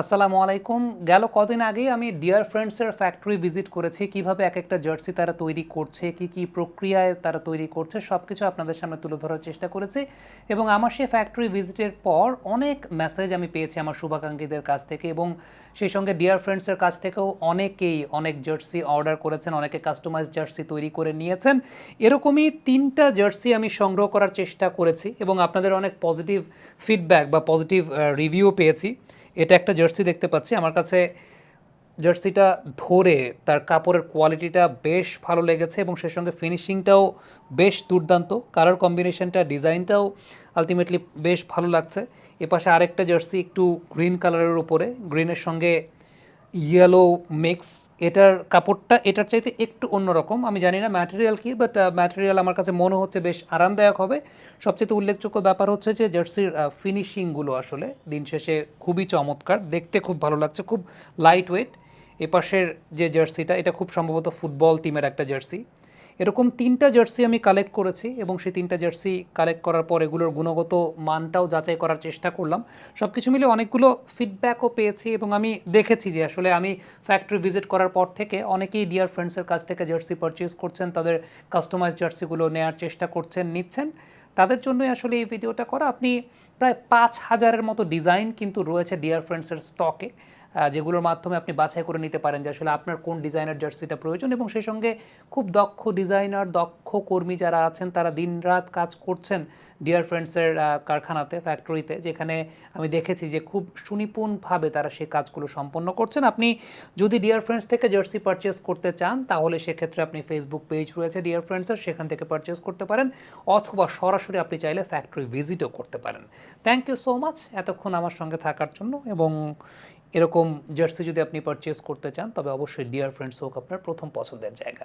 আসসালামু আলাইকুম। গেল কদিন আগেই আমি ডিয়ার ফ্রেন্ডসের ফ্যাক্টরি ভিজিট করেছি। কীভাবে এক একটা জার্সি তারা তৈরি করছে, কি কি প্রক্রিয়ায় তারা তৈরি করছে সব কিছু আপনাদের সামনে তুলে ধরার চেষ্টা করেছি। এবং আমার সেই ফ্যাক্টরি ভিজিটের পর অনেক মেসেজ আমি পেয়েছি আমার শুভাকাঙ্ক্ষীদের কাছ থেকে এবং সেই সঙ্গে ডিয়ার ফ্রেন্ডসের কাছ থেকেও অনেকেই অনেক জার্সি অর্ডার করেছেন, অনেকে কাস্টমাইজ জার্সি তৈরি করে নিয়েছেন। এরকমই তিনটা জার্সি আমি সংগ্রহ করার চেষ্টা করেছি এবং আপনাদের অনেক পজিটিভ ফিডব্যাক বা পজিটিভ রিভিউ পেয়েছি। এটা একটা জার্সি দেখতে পাচ্ছি। আমার কাছে জার্সিটা ধরে তার কাপড়ের কোয়ালিটিটা বেশ ভালো লেগেছে এবং সেই সঙ্গে ফিনিশিংটাও বেশ দুর্দান্ত। কালার কম্বিনেশনটা ডিজাইনটাও আলটিমেটলি বেশ ভালো লাগছে। এ পাশে আরেকটা জার্সি একটু গ্রিন কালারের উপরে। গ্রিনের সঙ্গে ইয়েলো মিক্স এটার কাপড়টা এটার চাইতে একটু অন্যরকম। আমি জানি না ম্যাটেরিয়াল কী বাট ম্যাটেরিয়াল আমার কাছে মনে হচ্ছে বেশ আরামদায়ক হবে। সবচেয়ে উল্লেখযোগ্য ব্যাপার হচ্ছে যে জার্সির ফিনিশিংগুলো আসলে দিন শেষে খুবই চমৎকার, দেখতে খুব ভালো লাগছে, খুব লাইট ওয়েট এপাশের যে জার্সিটা, এটা খুব সম্ভবত ফুটবল টিমের একটা জার্সি। এরকম তিনটা জার্সি আমি কালেক্ট করেছি এবং সেই তিনটা জার্সি কালেক্ট করার পর এগুলোর গুণগত মানটাও যাচাই করার চেষ্টা করলাম। সব কিছু মিলে অনেকগুলো ফিডব্যাকও পেয়েছি এবং আমি দেখেছি যে আসলে আমি ফ্যাক্টরি ভিজিট করার পর থেকে অনেকেই ডিয়ার ফ্রেন্ডসের কাছ থেকে জার্সি পারচেস করছেন, তাদের কাস্টমাইজ জার্সিগুলো নেওয়ার চেষ্টা করছেন, নিচ্ছেন। তাদের জন্যই আসলে এই ভিডিওটা করা। আপনি প্রায় পাঁচ হাজারের মতো ডিজাইন কিন্তু রয়েছে ডিয়ার ফ্রেন্ডসের স্টকে যেগুলোর মাধ্যমে আপনি বাছাই করে নিতে পারেন যে আসলে আপনার কোন ডিজাইনার জার্সিটা প্রয়োজন এবং সেই সঙ্গে খুব দক্ষ ডিজাইনার দক্ষ কর্মী যারা আছেন, তারা দিনরাত কাজ করছেন ডিয়ার ফ্রেন্ডসের কারখানাতে ফ্যাক্টরিতে যেখানে আমি দেখেছি যে খুব সুনিপুণভাবে তারা সেই কাজগুলো সম্পন্ন করছেন। আপনি যদি ডিয়ার ফ্রেন্ডস থেকে জার্সি পারচেস করতে চান, তাহলে সেক্ষেত্রে আপনি ফেসবুক পেজ রয়েছে ডিয়ার ফ্রেন্ডসের সেখান থেকে পারচেস করতে পারেন অথবা সরাসরি আপনি চাইলে ফ্যাক্টরি ভিজিটও করতে পারেন। থ্যাংক ইউ সো মাচ এতক্ষণ আমার সঙ্গে থাকার জন্য এবং এরকম জার্সি যদি আপনি পারচেস করতে চান, তবে অবশ্যই ডিয়ার ফ্রেন্ডস হোক আপনার প্রথম পছন্দের জায়গা।